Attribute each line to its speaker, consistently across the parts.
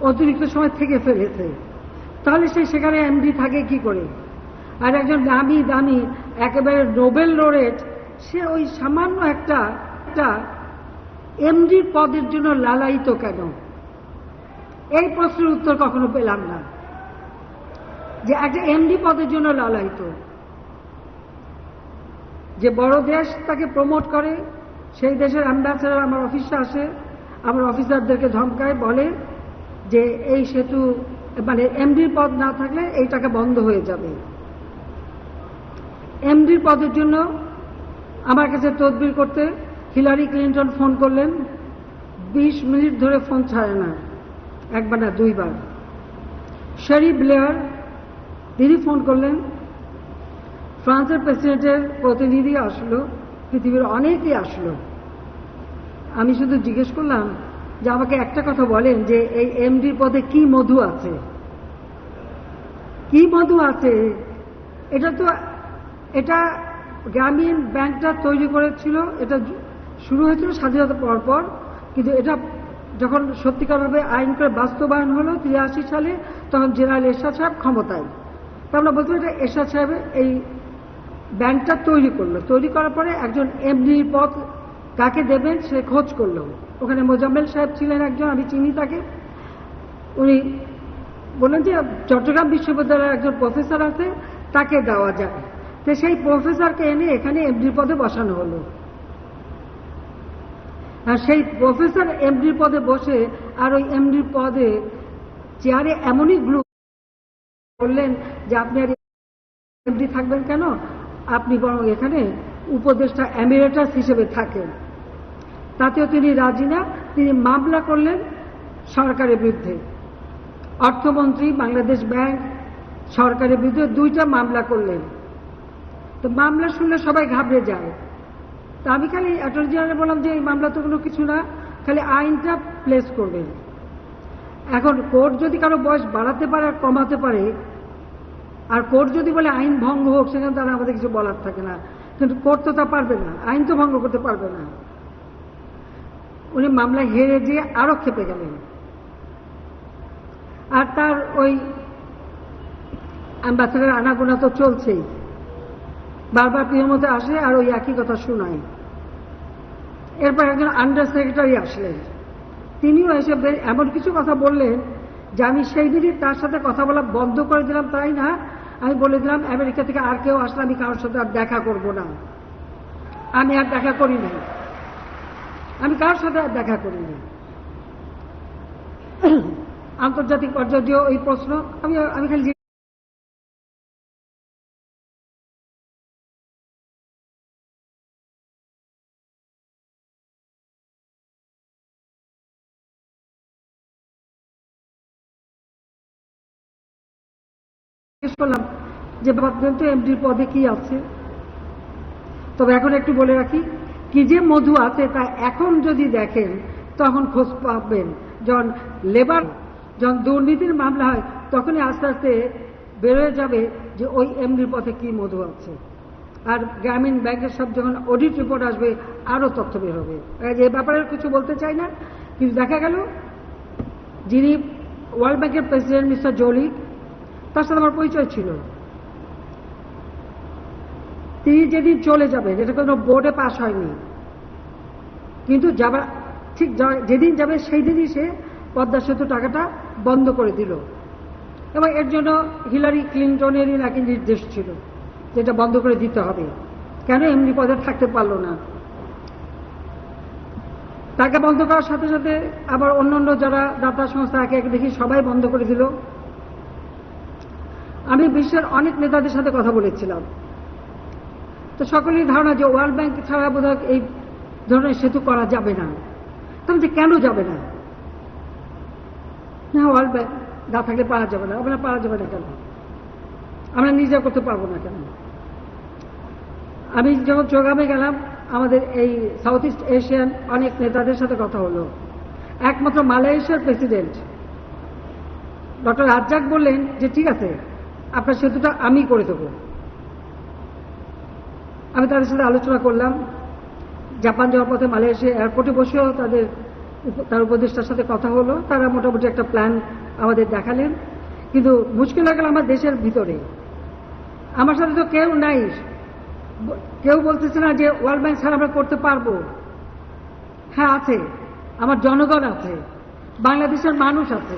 Speaker 1: অতিরিক্ত সময় থেকে ফেলেছে। তাহলে সে সেখানে এমডি থাকে কি করে? আর একজন দামি দামি, একেবারে নোবেল লোরেট সে ওই সামান্য একটা একটা এমডির পদের জন্য লালায়িত কেন? এই প্রশ্নের উত্তর কখনো পেলাম না। যে একটা এমডি পদের জন্য লালায়িত। যে বড় দেশ তাকে প্রমোট করে, সেই দেশের অ্যাম্বাসেডার আমার অফিসে আসে, আমার অফিসারদেরকে ধমকায়, বলে যে এই সেতু মানে এমডির পদ না থাকলে এই টাকা বন্ধ হয়ে যাবে। এমডির পদের জন্য আমার কাছে তদবির করতে হিলারি ক্লিন্টন ফোন করলেন। বিশ মিনিট ধরে ফোন ছাড়ে না, একবার না দুইবার। শেরি ব্লেয়ার, তিনি ফোন করলেন। ফ্রান্সের প্রেসিডেন্টের প্রতিনিধি আসলো, পৃথিবীর অনেকেই আসলো। আমি শুধু জিজ্ঞেস করলাম যে আমাকে একটা কথা বলেন যে এই এমডির পদে কি মধু আছে? কি মধু আছে? এটা তো, এটা গ্রামীণ ব্যাংকটা তৈরি করেছিল, এটা শুরু হয়েছিল স্বাধীনতা পর পর, কিন্তু এটা যখন সত্যিকারভাবে আইন করে বাস্তবায়ন হলো তিরাশি সালে, তখন জেনারেল এরশাদ সাহেব ক্ষমতায়। তা আমরা বলতে এটা এরশাদ সাহেব এই ব্যাংকটা তৈরি করল। তৈরি করার পরে একজন এমডির পদ কাকে দেবেন সে খোঁজ করল। ওখানে মোজাম্মেল সাহেব ছিলেন একজন, আমি চিনি তাকে। উনি বললেন যে, চট্টগ্রাম বিশ্ববিদ্যালয়ের একজন প্রফেসর আছে, তাকে দেওয়া যায় তো সেই প্রফেসরকে এনে এখানে এমডির পদে বসানো হলো। আর সেই প্রফেসর এমডির পদে বসে আর ওই এমডির পদে চেয়ারে এমনই গ্রুপ বললেন যে, আপনি আর এমডি থাকবেন কেন? আপনি বরং এখানে উপদেষ্টা এমিরেটাস হিসেবে থাকেন। তাতেও তিনি রাজি না। তিনি মামলা করলেন সরকারের বিরুদ্ধে। অর্থমন্ত্রী, বাংলাদেশ ব্যাংক সরকারের বিরুদ্ধে দুইটা মামলা করলেন। তো মামলা শুনলে সবাই ঘাবড়ে যায়। তা আমি খালি অ্যাটর্নি জেনারেল বললাম যে, এই মামলা তো কোনো কিছু না। খালি আইনটা প্লেস করবেন এখন কোর্ট যদি কারও বয়স বাড়াতে পারে আর কমাতে পারে, আর কোর্ট যদি বলে আইন ভঙ্গ হোক, সেখানে তারা আমাদের কিছু বলার থাকে না। কিন্তু কোর্ট তো তা পারবে না। আইন তো ভঙ্গ করতে পারবে না। উনি মামলায় হেরে যেয়ে আরও খেপে গেলেন। আর তার ওই অ্যাম্বাসেডার আনাগোনা তো চলছেই। বারবার প্রিয়র মধ্যে আসে আর ওই একই কথা শোনায়। এরপর একজন আন্ডার সেক্রেটারি আসলেন। তিনিও এসে এমন কিছু কথা বললেন যে আমি সেই দিনই তার সাথে কথা বলা বন্ধ করে দিলাম তাই না? আমি বলে দিলাম, আমেরিকা থেকে আর কেউ আসলে আমি কারোর সাথে আর দেখা করব না। আমি আর দেখা করি নাই। আমি কার সাথে আর দেখা করি নাই আন্তর্জাতিক পর্যায়ে ওই প্রশ্ন আমি আমি খালি জিজ্ঞেস করলাম যে ভাবতেন তো এমডির পদে কি আছে? তবে এখন একটু বলে রাখি কি যে মধু আছে তা এখন যদি দেখেন, তখন খোঁজ পাবেন। যখন লেবার, যখন দুর্নীতির মামলা হয়, তখনই আস্তে আস্তে বেরোয় যাবে যে ওই এমডির পথে কি মধু আছে। আর গ্রামীণ ব্যাংকের সব যখন অডিট রিপোর্ট আসবে, আরও তথ্য বের হবে। এ ব্যাপারে কিছু বলতে চাই না, কিন্তু দেখা গেল, যিনি ওয়ার্ল্ড ব্যাংকের প্রেসিডেন্ট মিস্টার জোলি তার সাথে আমার পরিচয় ছিল। তিনি যেদিন চলে যাবে যেটা কোনো বোর্ডে পাস হয়নি। কিন্তু যাবার, ঠিক যেদিন যাবে সেই দিনই সে পদ্মা সেতু টাকাটা বন্ধ করে দিল। এবং এর জন্য হিলারি ক্লিন্টনেরই নাকি নির্দেশ ছিল যেটা বন্ধ করে দিতে হবে। কেন এমনি পদে থাকতে পারল না? টাকা বন্ধ করার সাথে সাথে আবার অন্যান্য যারা দাতা সংস্থা একে একে দেখি সবাই বন্ধ করে দিল। আমি বিশ্বের অনেক নেতাদের সাথে কথা বলেছিলাম। তো সকলেই ধারণা যে ওয়ার্ল্ড ব্যাংক ছাড়া বোধহয় এই ধরনের সেতু করা যাবে না। তবে যে কেন যাবে না? না, ওয়ার্ল্ড ব্যাংক না থাকলে পারা যাবে না। আমরা পারা যাবে না কেন? আমরা নিজে করতে পারব না কেন? আমি যখন চোগামে গেলাম, আমাদের এই সাউথ ইস্ট এশিয়ান অনেক নেতাদের সাথে কথা হলো। একমাত্র মালয়েশিয়ার প্রেসিডেন্ট ডক্টর রাজ্জাক বললেন যে, ঠিক আছে, আপনার সেতুটা আমি করে দেবো। আমি তাদের সাথে আলোচনা করলাম। জাপান যাওয়ার পথে মালয়েশিয়া এয়ারপোর্টে বসেও তাদের তার উপদেষ্টার সাথে কথা হলো। তারা মোটামুটি একটা প্ল্যান আমাদের দেখালেন। কিন্তু মুশকিল হয়ে গেল আমার দেশের ভিতরে। আমার সাথে তো কেউ নাই। কেউ বলতেছে না যে ওয়ার্ল্ড ব্যাংক ছাড়া আমরা করতে পারব। হ্যাঁ আছে। আমার জনগণ আছে। বাংলাদেশের মানুষ আছে।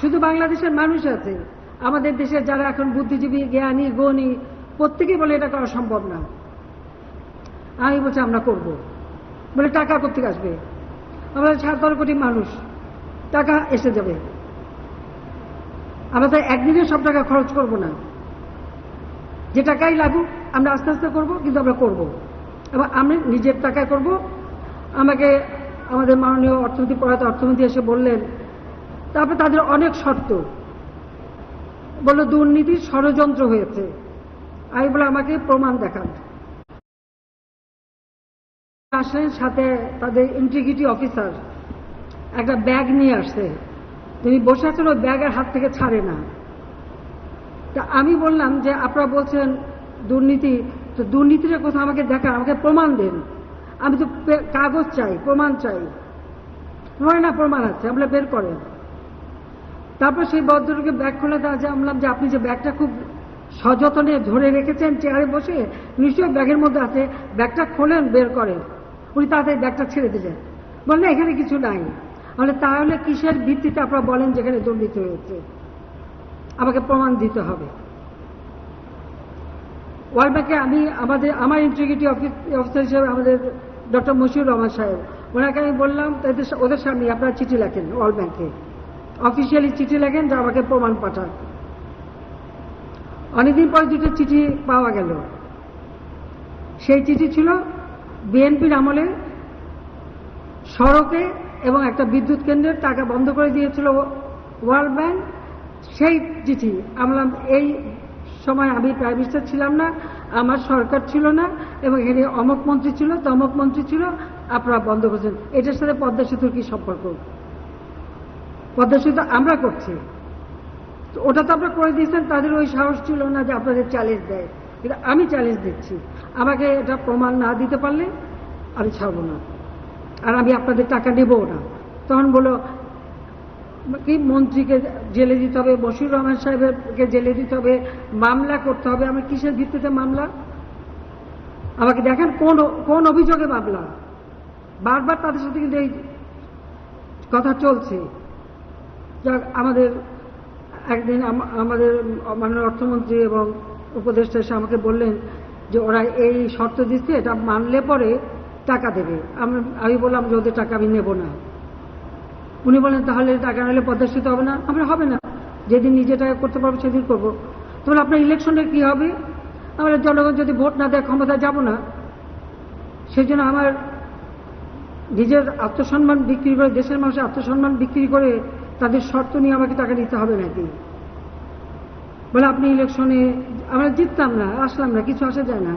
Speaker 1: শুধু বাংলাদেশের মানুষ আছে। আমাদের দেশের যারা এখন বুদ্ধিজীবী, জ্ঞানী গণী প্রত্যেকেই বলে এটা করা সম্ভব না। আমি বলছি, আমরা করব। বলে, টাকা কোথেকে আসবে? আমরা সাতারো কোটি মানুষ। টাকা এসে যাবে। আমরা তো একদিনে সব টাকা খরচ করব না। যে টাকাই লাগুক, আমরা আস্তে আস্তে করব, কিন্তু আমরা করব। এবং আমি নিজের টাকায় করব। আমাকে আমাদের মাননীয় অর্থনীতি পড়াতে অর্থনীতি এসে বললেন, তারপরে তাদের অনেক শর্ত। বলল দুর্নীতির ষড়যন্ত্র হয়েছে। আমি বলে আমাকে প্রমাণ দেখান। আসলেন সাথে তাদের ইন্টিগ্রিটি অফিসার একটা ব্যাগ নিয়ে আসছে। তিনি বসে আছেন, ওই ব্যাগের হাত থেকে ছাড়ে না। তা আমি বললাম যে, আপনারা বলছেন দুর্নীতি, তো দুর্নীতির কথা আমাকে দেখান, আমাকে প্রমাণ দেন। আমি তো কাগজ চাই, প্রমাণ চাই। বলে না, প্রমাণ আছে, আমরা বের করেন। তারপর সেই ভদ্রলোকে ব্যাগ খুলে দেওয়া যায় বললাম যে, আপনি যে ব্যাগটা খুব সযতনে ধরে রেখেছেন চেয়ারে বসে নিশ্চয়ই ব্যাগের মধ্যে আছে, ব্যাগটা খোলেন, বের করেন। উনি তাড়াতাড়ি ব্যাগটা ছেড়ে দিলেন। বললেন, এখানে কিছু নাই। বলে তাহলে কিসের ভিত্তিতে আপনারা বলেন যেখানে দুর্নীতি হয়েছে? আমাকে প্রমাণ দিতে হবে। ওয়ার্ল্ড ব্যাংকে আমি আমাদের, আমার ইন্টিগ্রিটি অফিসার হিসেবে আমাদের ডক্টর মশিউর রহমান সাহেব, ওনাকে আমি বললাম ওদের সামনে আপনারা চিঠি লেখেন ওয়ার্ল্ড ব্যাংকে অফিসিয়ালি চিঠি লেখেন যা আমাকে প্রমাণ পাঠান। অনেকদিন পরে দুটো চিঠি পাওয়া গেল। সেই চিঠি ছিল বিএনপির আমলে সড়কে এবং একটা বিদ্যুৎ কেন্দ্রের টাকা বন্ধ করে দিয়েছিল ওয়ার্ল্ড ব্যাংক। সেই চিঠি আমরা এই সময় আমি প্রাইম মিনিস্টার ছিলাম না, আমার সরকার ছিল না এবং এখানে অমক মন্ত্রী ছিল, তমক মন্ত্রী ছিল, আপনারা বন্ধ করেছেন। এটার সাথে পদ্মা সেতুর কি সম্পর্ক? পদ্মা সেতু আমরা করছি। ওটা তো আপনারা করে দিয়েছেন, তাদের ওই সাহস ছিল না যে আপনাদের চ্যালেঞ্জ দেয়। কিন্তু আমি চ্যালেঞ্জ দিচ্ছি। আমাকে এটা প্রমাণ না দিতে পারলে আমি ছাড়বো না। আর আমি আপনাদের টাকা নেবও না। তখন বলো কি মন্ত্রীকে জেলে দিতে হবে, বশির রহমান সাহেবকে জেলে দিতে হবে, মামলা করতে হবে, আমার কিসের ভিত্তিতে মামলা? আমাকে দেখেন কোন কোন অভিযোগে মামলা? বারবার তাদের সাথে কিন্তু এই কথা চলছে। আমাদের একদিন আম- আমাদের মাননীয় অর্থমন্ত্রী এবং উপদেষ্টা এসে আমাকে বললেন যে ওরা এই শর্ত দিচ্ছে, এটা মানলে পরে টাকা দেবে। আমি আমি বললাম যে ওদের টাকা আমি নেব না। উনি বলেন তাহলে টাকা নিলে প্রদর্শিত হবে না। আমরা, হবে না। যেদিন নিজে টাকা করতে পারব, সেদিন করব। তাহলে আপনার ইলেকশনে কি হবে? আমরা জনগণ যদি ভোট না দেয় ক্ষমতা যাব না। সেই জন্য আমার নিজের আত্মসম্মান বিক্রি করে, দেশের মানুষের আত্মসম্মান বিক্রি করে তাদের শর্ত নিয়ে আমাকে টাকা দিতে হবে নাকি? বলে, আপনি ইলেকশনে আমরা জিততাম না, আসলাম না, কিছু আসা যায় না।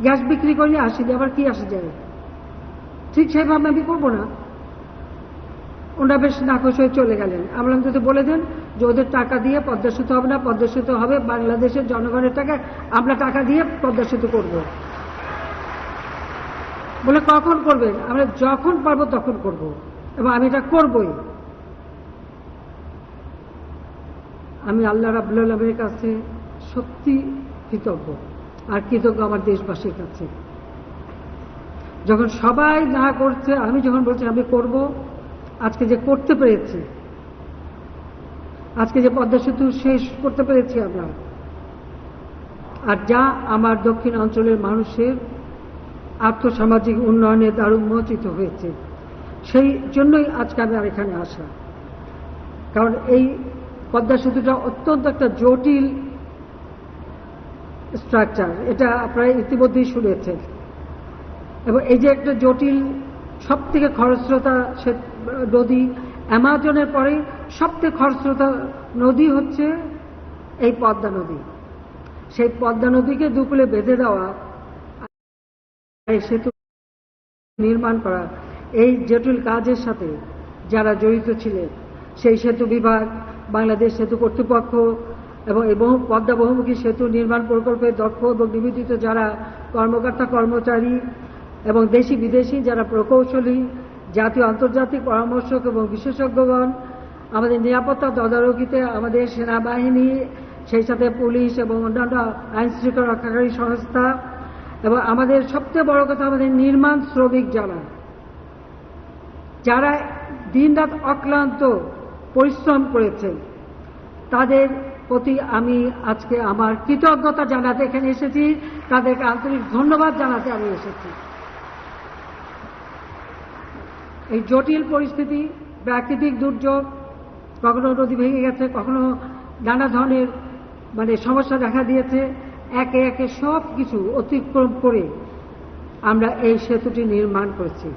Speaker 1: গ্যাস বিক্রি করলে আসি আবার কি আসা যায়? ঠিক সেইভাবে আমি করব না। ওনারা বেশ নাকশ হয়ে চলে গেলেন। আমরা যদি বলে দেন যে, ওদের টাকা দিয়ে পদ্মা সেতু হবে না পদ্মা সেতু হবে বাংলাদেশের জনগণের টাকা, আমরা টাকা দিয়ে পদ্মা সেতু করব। বলে, কখন করবেন? আমরা, যখন পারব তখন করব এবং আমি এটা করবই। আমি আল্লাহ রাবুল আলমের কাছে সত্যি কৃতজ্ঞ আর কৃতজ্ঞ আমার দেশবাসীর কাছে। যখন সবাই যা করছে, আমি যখন বলছি আমি করব, আজকে যে করতে পেরেছি, আজকে যে পদ্মা সেতু শেষ করতে পেরেছি আমরা, আর যা আমার দক্ষিণ অঞ্চলের মানুষের আর্থসামাজিক উন্নয়নে দ্বার উন্মোচিত হয়েছে, সেই জন্যই আজকে আমি আর এখানে আসা। কারণ এই পদ্মা সেতুটা অত্যন্ত একটা জটিল স্ট্রাকচার এটা আপনারা ইতিমধ্যেই শুনেছেন। এবং এই যে একটা জটিল সব থেকে খরস্রোতা নদী, অ্যামাজনের পরে সব থেকে খরস্রোতা নদী হচ্ছে এই পদ্মা নদী। সেই পদ্মা নদীকে দুকুলে বেঁধে দেওয়া এই সেতু নির্মাণ করা, এই জটিল কাজের সাথে যারা জড়িত ছিলেন, সেই সেতু বিভাগ বাংলাদেশ সেতু কর্তৃপক্ষ এবং এই বহু পদ্মা বহুমুখী সেতু নির্মাণ প্রকল্পে দক্ষ এবং নিবেদিত যারা কর্মকর্তা, কর্মচারী এবং দেশি বিদেশি যারা প্রকৌশলী, জাতীয় আন্তর্জাতিক পরামর্শক এবং বিশেষজ্ঞগণ, আমাদের নিরাপত্তা তদারকিতে আমাদের সেনাবাহিনী, সেই সাথে পুলিশ এবং অন্যান্য আইন শৃঙ্খলা রক্ষাকারী সংস্থা এবং আমাদের সবচেয়ে বড় কথা আমাদের নির্মাণ শ্রমিক যারা। যারা দিনরাত অক্লান্ত পরিশ্রম করেছেন। তাদের প্রতি আমি আজকে আমার কৃতজ্ঞতা জানাতে এখানে এসেছি। তাদেরকে আন্তরিক ধন্যবাদ জানাতে আমি এসেছি। এই জটিল পরিস্থিতি, প্রাকৃতিক দুর্যোগ কখনো নদী ভেঙে গেছে, কখনো নানা ধরনের মানে সমস্যা দেখা দিয়েছে। একে একে সব কিছু অতিক্রম করে আমরা এই সেতুটি নির্মাণ করেছি।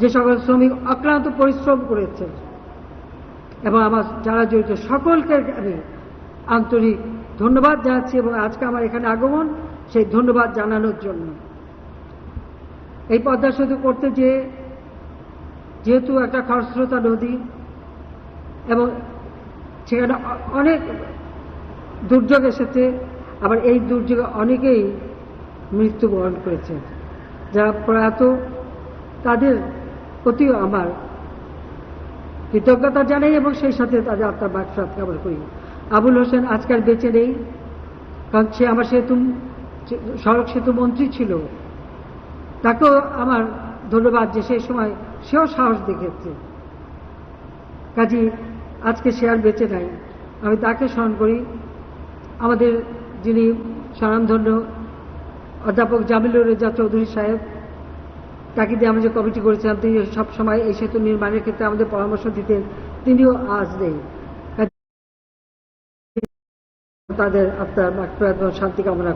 Speaker 1: যে সকল শ্রমিক অক্লান্ত পরিশ্রম করেছে এবং আমার যারা জড়িত সকলকে আমি আন্তরিক ধন্যবাদ জানাচ্ছি এবং আজকে আমার এখানে আগমন, সেই ধন্যবাদ জানানোর জন্য। এই পদ্মা সেতু করতে যে যেহেতু একটা খরস্রোতা নদী এবং সেখানে অনেক দুর্যোগ এসেছে, আবার এই দুর্যোগে অনেকেই মৃত্যুবরণ করেছে। যারা প্রয়াত, তাদের প্রতিও আমার কৃতজ্ঞতা জানাই এবং সেই সাথে তাদের আত্মার বাকসাত কামনা করি। আবুল হোসেন আজকাল বেঁচে নেই, কারণ সে আমার সেতু সড়ক সেতু মন্ত্রী ছিল। তাকেও আমার ধন্যবাদ যে সেই সময় সেও সাহস দেখেছে কাজী, আজকে সে আর বেঁচে নাই। আমি তাকে স্মরণ করি। আমাদের যিনি স্বনামধন্য অধ্যাপক জামিলুর রেজা চৌধুরী সাহেব তাকে দিয়ে আমরা যে কমিটি করেছিলাম, তিনি সবসময় এই সেতু নির্মাণের ক্ষেত্রে আমাদের পরামর্শ দিতেন। তিনিও আজ নেই। তাদের আপনার মাঠ শান্তি কামনা